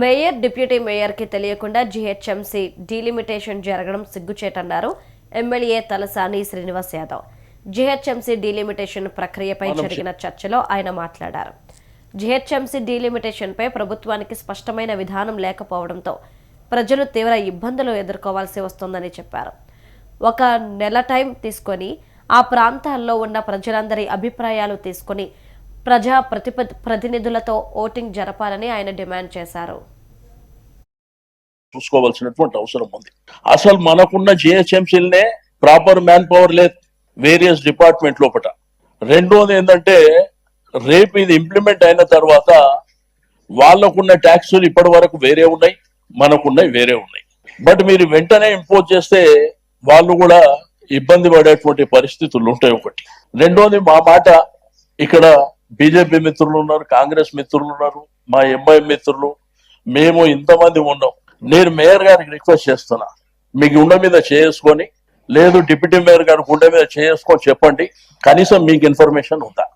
Mayor deputy మేయర్కి తెలియకుండా GHMC delimitation జరగడం సిగ్గుచేటన్నారు MLA Talasani Srinivas Yadav. GHMC delimitation ప్రక్రియపై జరిగిన చర్చలో ఆయన మాట్లాడారు. జీహెచ్ఎంసీ డీలిమిటేషన్పై ప్రభుత్వానికి స్పష్టమైన విధానం లేకపోవడంతో ప్రజలు తీవ్ర ఇబ్బందులు ఎదుర్కోవాల్సి వస్తోందని చెప్పారు. ఒక నెల టైం తీసుకొని ఆ ప్రాంతాల్లో ఉన్న ప్రజలందరి అభిప్రాయాలు తీసుకొని ప్రజా ప్రతిప ప్రతినిధులతో ఓటింగ్ జరపాలని ఆయన డిమాండ్ చేశారు. చూసుకోవాల్సినటువంటి అవసరం ఉంది. అసలు మనకున్న జిహెచ్ఎంసీలనే ప్రాపర్ మ్యాన్ పవర్ లేదు వేరియస్ డిపార్ట్మెంట్ లోపల రెండోది ఏంటంటే రేపు ఇది ఇంప్లిమెంట్ అయిన తర్వాత వాళ్ళకున్న ట్యాక్సులు ఇప్పటి వరకు వేరే ఉన్నాయి మనకున్నవి వేరే ఉన్నాయి. బట్ మీరు వెంటనే ఇంపోజ్ చేస్తే వాళ్ళు కూడా ఇబ్బంది పడేటువంటి పరిస్థితులు ఉంటాయి ఒకటి. రెండోది మా మాట ఇక్కడ బీజేపీ మిత్రులు ఉన్నారు కాంగ్రెస్ మిత్రులు ఉన్నారు మా ఎంఐ మిత్రులు. మేము ఇంతమంది ఉన్నాం. నేను మేయర్ గారికి రిక్వెస్ట్ చేస్తున్నా. మీకు ఉండ మీద చేసుకొని లేదు డిప్యూటీ మేయర్ గారికి ఉండ మీద చేసుకొని చెప్పండి. కనీసం మీకు ఇన్ఫర్మేషన్ ఉందా?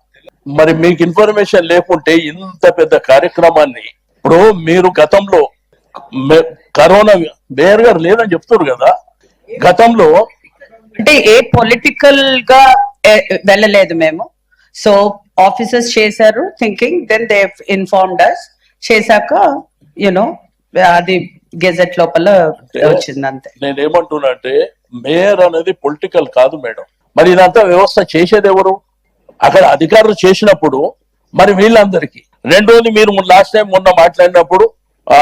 మరి మీకు ఇన్ఫర్మేషన్ లేకుంటే ఇంత పెద్ద కార్యక్రమాన్ని ఇప్పుడు మీరు గతంలో కరోనా మేయర్ గారు లేదని చెప్తారు కదా. గతంలో అంటే ఏ పొలిటికల్గా వెళ్ళలేదు మేము. సో ఆఫీసర్స్ చేశారు thinking then they informed us చేశాక యునో అది గెజెట్ లోపల వచ్చింది అంతే నేనేమంటున్నా అంటే మేయర్ అనేది పొలిటికల్ కాదు మేడం. మరి ఇదంతా వ్యవస్థ చేసేది ఎవరు? అక్కడ అధికారులు చేసినప్పుడు మరి వీళ్ళందరికీ. రెండోది మీరు లాస్ట్ టైం మొన్న మాట్లాడినప్పుడు ఆ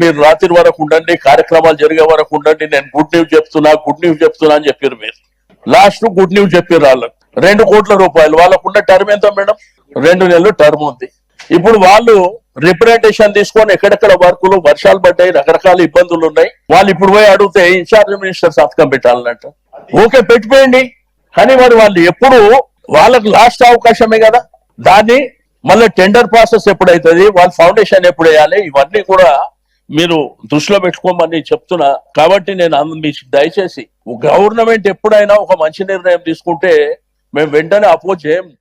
మీరు రాత్రి వరకు ఉండండి కార్యక్రమాలు జరిగే వరకు ఉండండి నేను గుడ్ న్యూస్ చెప్తున్నా గుడ్ న్యూస్ చెప్తున్నా అని చెప్పారు మీరు. లాస్ట్ గుడ్ న్యూస్ చెప్పారు వాళ్ళకు రెండు కోట్ల రూపాయలు. వాళ్ళకున్న టర్మ్ ఎంత మేడం? రెండు నెలలు టర్మ్ ఉంది. ఇప్పుడు వాళ్ళు రిప్రజెంటేషన్ తీసుకొని ఎక్కడెక్కడ వర్కులు వర్షాలు పడ్డాయి రకరకాల ఇబ్బందులు ఉన్నాయి. వాళ్ళు ఇప్పుడు పోయి అడిగితే ఇన్ఛార్జ్ మినిస్టర్ సంతకం పెట్టాలన్నట్టు ఓకే పెట్టిపోయండి కానీ మరి వాళ్ళు ఎప్పుడు వాళ్ళకు లాస్ట్ అవకాశమే కదా. దాన్ని మళ్ళీ టెండర్ ప్రాసెస్ ఎప్పుడైతుంది? వాళ్ళ ఫౌండేషన్ ఎప్పుడు వేయాలి? ఇవన్నీ కూడా మీరు దృష్టిలో పెట్టుకోమని చెప్తున్నా. కాబట్టి నేను మీకు మీ దయచేసి గవర్నమెంట్ ఎప్పుడైనా ఒక మంచి నిర్ణయం తీసుకుంటే మేము వెంటనే అపోజ్ చేయం.